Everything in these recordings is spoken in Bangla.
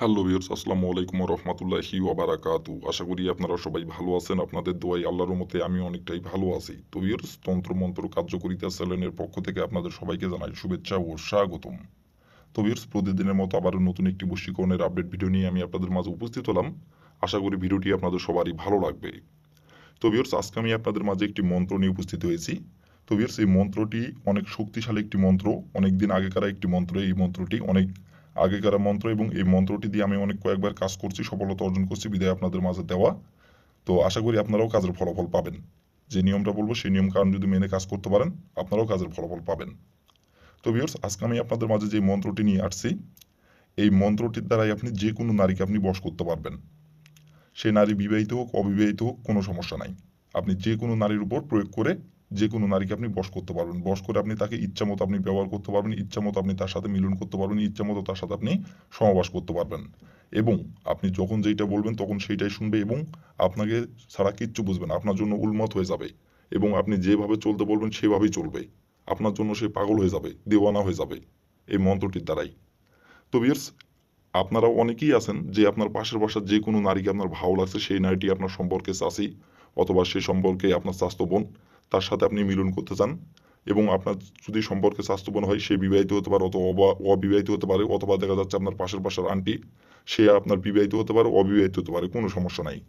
হ্যালো ভিউর্স আসসালামু আলাইকুম রহমতুল্লাহি ওবারাকাতু আশা করি আপনারা সবাই ভালো আছেন, আপনাদের দোয়াই আল্লাহর মতে আমি অনেকটাই ভালো আছি। তো ভিউর্স তন্ত্র, মন্ত্র, কার্যকরিতা চ্যানেলের পক্ষ থেকে আপনাদের সবাইকে জানাই শুভেচ্ছা ও স্বাগতম। তো ভিউর্স প্রতিদিনের মতো আবারও নতুন একটি বশীকরণের আপডেট ভিডিও নিয়ে আমি আপনাদের মাঝে উপস্থিত হলাম। আশা করি ভিডিওটি আপনাদের সবারই ভালো লাগবে। তো ভিউর্স আজকে আমি আপনাদের মাঝে একটি মন্ত্র নিয়ে উপস্থিত হয়েছি। তো ভিউর্স এই মন্ত্রটি অনেক শক্তিশালী একটি মন্ত্র। অনেক দিন আগেকার একটি মন্ত্র, এই মন্ত্রটি অনেক আগেকার মন্ত্র এবং এই মন্ত্রটি দিয়ে আমি অনেক কয়েকবার কাজ করছি, সফলতা অর্জন করছি, বিদায় আপনাদের মাঝে দেওয়া। তো আশা করি আপনারাও কাজের ফলাফল পাবেন। যে নিয়মটা বলব, সেই নিয়ম কারণ যদি মেনে কাজ করতে পারেন, আপনারাও কাজের ফলাফল পাবেন। তো ভিউর্স আজকে আমি আপনাদের মাঝে যে মন্ত্রটি নিয়ে আসছি, এই মন্ত্রটির দ্বারাই আপনি যে কোনো নারীকে আপনি বশ করতে পারবেন। সেই নারী বিবাহিত হোক, অবিবাহিত হোক, কোনো সমস্যা নাই। আপনি যে কোনো নারীর উপর প্রয়োগ করে যে কোনো নারীকে আপনি বশ করতে পারবেন। বশ করে আপনি তাকে ইচ্ছা মতো আপনি ব্যবহার করতে পারবেন, ইচ্ছা মতো আপনি তার সাথে মিলন করতে পারবেন, ইচ্ছা মতো তার সাথে আপনি সমাবাস করতে পারবেন। এবং আপনি যখন যেইটা বলবেন তখন সেইটাই শুনবে এবং আপনাকে ছাড়া কিচ্ছু বুঝবেন আপনার জন্য উন্মত হয়ে যাবে এবং আপনি যেভাবে চলতে বলবেন সেভাবেই চলবে। আপনার জন্য সে পাগল হয়ে যাবে, দেওয়ানা হয়ে যাবে এই মন্ত্রটির দ্বারাই। তো বিয়ার্স আপনারা অনেকেই আছেন যে আপনার পাশের বাসার যে কোনো নারীকে আপনার ভালো লাগছে, সেই নারীটি আপনার সম্পর্কে চাষি অথবা সে সম্পর্কে আপনার স্বাস্থ্য বোন। তার সাথে আপনি মিলন করতে চান এবং আপনার যদি সম্পর্কে স্বাস্থ্যবান হয়, সে বিবাহিত হতে পারে অথবা অবা- অবিবাহিত হতে পারে অথবা দেখা যাচ্ছে আপনার পাশের পাশের আন্টি, সে আপনার বিবাহিত হতে পারে, অবিবাহিত হতে পারে, কোনো সমস্যা নাই।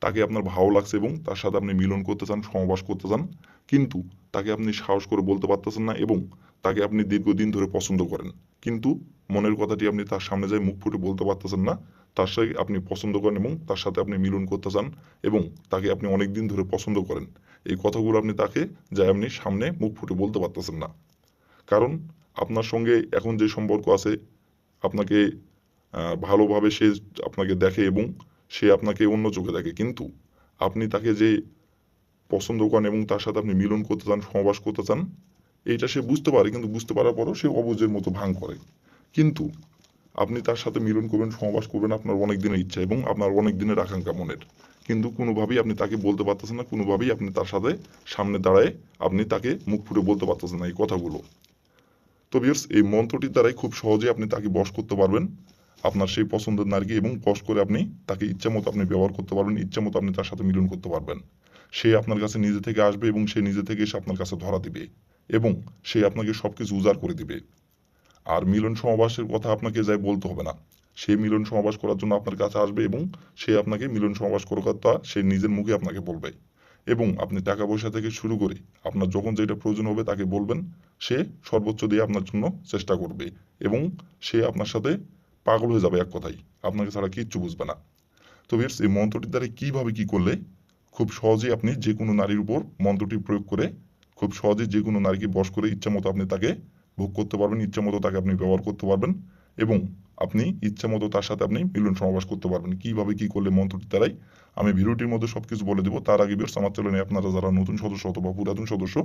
তাকে আপনার ভালো লাগছে এবং তার সাথে আপনি মিলন করতে চান সমাবাস করতে চান, কিন্তু তাকে আপনি সাহস করে বলতে পারতেছেন না এবং তাকে আপনি দীর্ঘদিন ধরে পছন্দ করেন। কিন্তু মনের কথাটি আপনি তার সামনে যাই মুখ ফুটে বলতে পারতেছেন না তার সাথে আপনি পছন্দ করেন এবং তার সাথে আপনি মিলন করতে চান এবং তাকে আপনি অনেক দিন ধরে পছন্দ করেন। এই কথাগুলো আপনি তাকে যাই আপনি সামনে মুখ ফুটে বলতে পারতেছেন না। কারণ আপনার সঙ্গে এখন যে সম্পর্ক আছে, আপনাকে ভালোভাবে সে আপনাকে দেখে এবং সে আপনাকে অন্য চোখে দেখে। কিন্তু আপনি তাকে যে পছন্দ করেন এবং তার সাথে আপনি মিলন করতে চান সমাবাস করতে চান, এইটা সে বুঝতে পারে, কিন্তু বুঝতে পারার পরও সে অবুঝের মতো ভাঙ করে। কিন্তু আপনি তার সাথে মিলন করবেন সমাবাস করবেন, আপনার অনেক দিনের ইচ্ছা এবং আপনার অনেক দিনের আকাঙ্ক্ষা মনের। কিন্তু কোনোভাবেই আপনি তাকে বলতে পারতেছেন না, কোনোভাবেই আপনি তার সাথে সামনে দাঁড়ায় আপনি তাকে মুখ ফুটে বলতে পারতেছেন না এই কথাগুলো। তো বিয়ার্স এই মন্ত্রটির দ্বারাই খুব সহজে আপনি তাকে বশ করতে পারবেন, আপনার সেই পছন্দের নারীকে এবং বশ করে আপনি তাকে ইচ্ছা মতো আপনি ব্যবহার করতে পারবেন, ইচ্ছা মতো আপনি তার সাথে মিলন করতে পারবেন। সে আপনার কাছে নিজে থেকে আসবে এবং সে নিজে থেকে এসে আপনার কাছে ধরা দিবে এবং সে আপনাকে সবকিছু উজাড় করে দিবে। আর মিলন সমাবাসের কথা আপনাকে যাই বলতে হবে না। সে মিলন সমাবাস করার জন্য আপনার কাছে আসবে এবং সে আপনাকে মিলন সমাবাস করার কথা সে নিজের মুখে আপনাকে বলবে। এবং আপনি টাকা পয়সা থেকে শুরু করে আপনার যখন যেটা প্রয়োজন হবে তাকে বলবেন, সে সর্বোচ্চ দিয়ে আপনার জন্য চেষ্টা করবে এবং সে আপনার সাথে পাগল হয়ে যাবে এক কথাই আপনাকে ছাড়া কিচ্ছু বুঝবে না। তো ভিউয়ার্স, এই মন্ত্রটির দ্বারা কীভাবে কি করলে খুব সহজেই আপনি যে কোনো নারীর উপর মন্ত্রটি প্রয়োগ করে, খুব সহজে যে কোনো নারীকে বশ করে ইচ্ছা মতো আপনি তাকে ভোগ করতে পারবেন, ইচ্ছা মতো তাকে আপনি ব্যবহার করতে পারবেন এবং আপনি ইচ্ছা মতো তার সাথে আপনি মিলন সমাবাস করতে পারবেন। কীভাবে কি করলে মন্ত্রটির দ্বারাই আমি ভিডিওটির মধ্যে সবকিছু বলে দেবো। তার আগে বেশ আমার চ্যানেলে আপনারা যারা নতুন সদস্য অথবা পুরাতন সদস্য,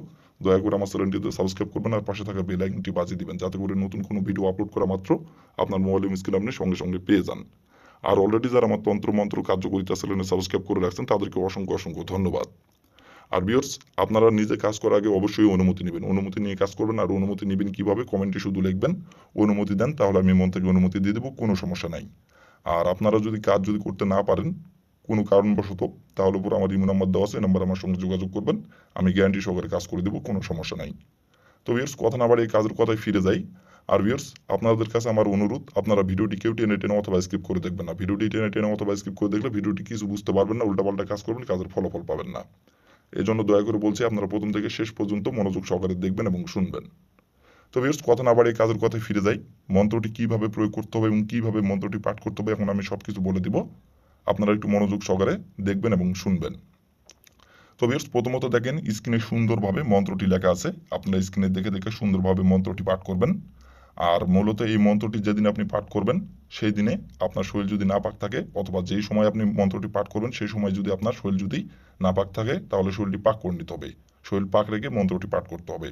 দয়া করে আমার চ্যানেলটিতে সাবস্ক্রাইব করবেন আর পাশে থাকা বেল আইকনটি বাজিয়ে দিবেন, যাতে করে নতুন কোনো ভিডিও আপলোড করা মাত্র আপনার মোবাইলে স্ক্রিন আপনি সঙ্গে সঙ্গে পেয়ে যান। আর অলরেডি যারা আমার তন্ত্র, মন্ত্র, কার্যকরিতা চ্যানেলে সাবস্ক্রাইব করে রাখছেন, তাদেরকে অসংখ্য অসংখ্য ধন্যবাদ। আর বিয়ার্স আপনারা নিজে কাজ করার আগে অবশ্যই অনুমতি নেবেন। অনুমতি নিয়ে কাজ করবেন আর অনুমতি নেবেন কীভাবে? কমেন্টে শুধু লিখবেন, অনুমতি দেন, তাহলে আমি মন থেকে অনুমতি দিয়ে দেবো, কোনো সমস্যা নাই। আর আপনারা যদি কাজ যদি করতে না পারেন, কোনো কারণবশত, তাহলে উপর আমার ইমো নাম্বার দেওয়া আছে নাম্বার আমার সঙ্গে যোগাযোগ করবেন, আমি গ্যারান্টি সহকারে কাজ করে দেবো, কোনো সমস্যা নাই। তো বিয়ার্স কথা না বাড়ে এই কাজের কথায় ফিরে যাই। আর বিয়ার্স আপনাদের কাছে আমার অনুরোধ, আপনারা ভিডিওটি কেউ টেনে টেনে অথবা স্কিপ করে দেখবেন না। ভিডিওটি টেনে টেনে অথবা স্কিপ করে দেখলে ভিডিওটি কিছু বুঝতে পারবেন না, উল্টাপাল্টা কাজ করবেন, কাজের ফলাফল পাবেন না। এই জন্য দয়া করে বলছি আপনারা প্রথম থেকে শেষ পর্যন্ত মনোযোগ সহকারে দেখবেন এবং শুনবেন। তো বেশ কথা না বাড়িয়ে কাজের কথায় ফিরে যাই। মন্ত্রটি কীভাবে প্রয়োগ করতে হবে এবং কীভাবে মন্ত্রটি পাঠ করতে হবে এখন আমি সবকিছু বলে দিব। আপনারা একটু মনোযোগ সহকারে দেখবেন এবং শুনবেন। তো বেশ প্রথমত দেখেন স্ক্রিনে সুন্দরভাবে মন্ত্রটি লেখা আছে। আপনারা স্ক্রিনে দেখে দেখে সুন্দরভাবে মন্ত্রটি পাঠ করবেন। আর মূলত এই মন্ত্রটি যেদিন আপনি পাঠ করবেন সেই দিনে আপনার শরীর যদি না পাক থাকে, অথবা যেই সময় আপনি মন্ত্রটি পাঠ করবেন, সেই সময় যদি আপনার শরীর যদি না পাক থাকে, তাহলে শরীরটি পাক করে নিতে হবে। শরীর পাক রেখে মন্ত্রটি পাঠ করতে হবে।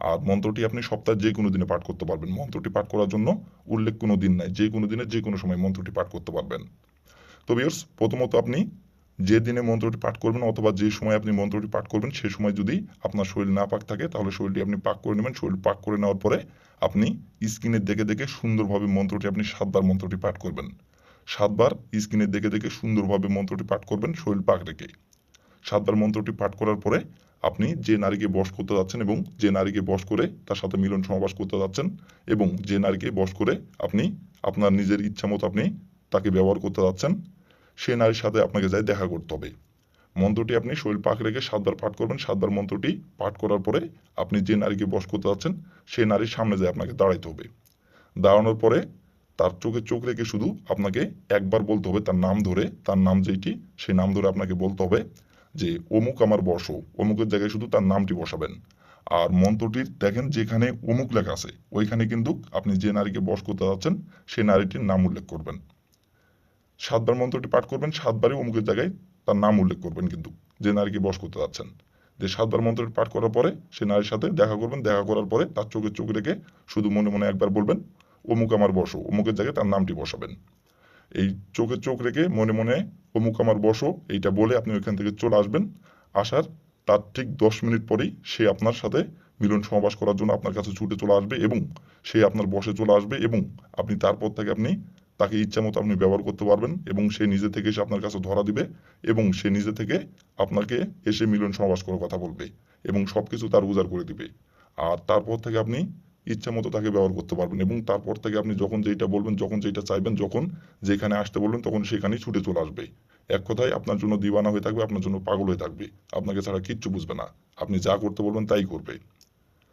আর মন্ত্রটি আপনি সপ্তাহে যে কোনো দিনে পাঠ করতে পারবেন। মন্ত্রটি পাঠ করার জন্য উল্লেখ কোনো দিন নাই। যে কোনো দিনে, যে কোনো সময় মন্ত্রটি পাঠ করতে পারবেন। তো বিয়র্স প্রথমত আপনি যে দিনে মন্ত্রটি পাঠ করবেন অথবা যে সময় আপনি মন্ত্রটি পাঠ করবেন সেই সময় যদি আপনার শরীর না পাক থাকে, তাহলে শরীরটি আপনি পাক করে নেবেন। শরীর পাক করে নেওয়ার পরে আপনি স্ক্রিনে দেখে দেখে সুন্দরভাবে মন্ত্রটি, আপনি সাতবার মন্ত্রটি পাঠ করবেন। সাতবার স্ক্রিনে দেখে দেখে সুন্দরভাবে মন্ত্রটি পাঠ করবেন শরীর পাক রেখে। সাতবার মন্ত্রটি পাঠ করার পরে আপনি যে নারীকে বশ করতে যাচ্ছেন এবং যে নারীকে বশ করে তার সাথে মিলন সমাবাস করতে যাচ্ছেন এবং যে নারীকে বশ করে আপনি আপনার নিজের ইচ্ছা মতো আপনি তাকে ব্যবহার করতে যাচ্ছেন সে নারীর সাথে আপনাকে যাই দেখা করতে হবে। মন্ত্রটি আপনি শরীর পাক রেখে সাতবার পাঠ করবেন। সাতবার মন্ত্রটি পাঠ করার পরে আপনি যে নারীকে বস করতে যাচ্ছেন, সেই নারীর সামনে যায় আপনাকে দাঁড়াইতে হবে। দাঁড়ানোর পরে তার চোখে চোখ রেখে শুধু আপনাকে একবার বলতে হবে তার নাম ধরে, তার নাম যেইটি, সেই নাম ধরে আপনাকে বলতে হবে যে, অমুক আমার বস। অমুকের জায়গায় শুধু তার নামটি বসাবেন। আর মন্ত্রটির, দেখেন যেখানে অমুক লেখা আছে, ওইখানে কিন্তু আপনি যে নারীকে বস করতে যাচ্ছেন, সেই নারীটির নাম উল্লেখ করবেন। সাতবার মন্ত্রটি পাঠ করবেন, সাতবারই অমুকের জায়গায় তার নাম উল্লেখ করবেন কিন্তু, যে নারীকে বস করতে যাচ্ছেন। যে সাতবার মন্ত্রটি পাঠ করার পরে সে নারীর সাথে দেখা করবেন, দেখা করার পরে তার চোখে চোখ রেখে শুধু মনে মনে একবার বলবেন, অমুক আমার বসো, অমুকের জায়গায় তার নামটি বসাবেন। এই চোখে চোখ রেখে মনে মনে, অমুক আমার বসো, এইটা বলে আপনি ওইখান থেকে চলে আসবেন। আসার তার ঠিক দশ মিনিট পরেই সে আপনার সাথে মিলন সমাবাস করার জন্য আপনার কাছে ছুটে চলে আসবে এবং সে আপনার বসে চলে আসবে এবং আপনি তারপর থেকে আপনি তাকে ইচ্ছা মতো আপনি ব্যবহার করতে পারবেন এবং সে নিজে থেকে এসে আপনার কাছে ধরা দিবে এবং সে নিজে থেকে আপনাকে এসে মিলন সমাবাস করার কথা বলবে এবং সব কিছু তার উজাড় করে দিবে। আর তারপর থেকে আপনি ইচ্ছা মতো তাকে ব্যবহার করতে পারবেন এবং তারপর থেকে আপনি যখন যেটা বলবেন, যখন যেটা চাইবেন, যখন যেখানে আসতে বলবেন, তখন সেখানেই ছুটে চলে আসবে। এক কথায় আপনার জন্য দিওয়ানা হয়ে থাকবে, আপনার জন্য পাগল হয়ে থাকবে। আপনাকে ছাড়া কিচ্ছু বুঝবে না। আপনি যা করতে বলবেন তাই করবে।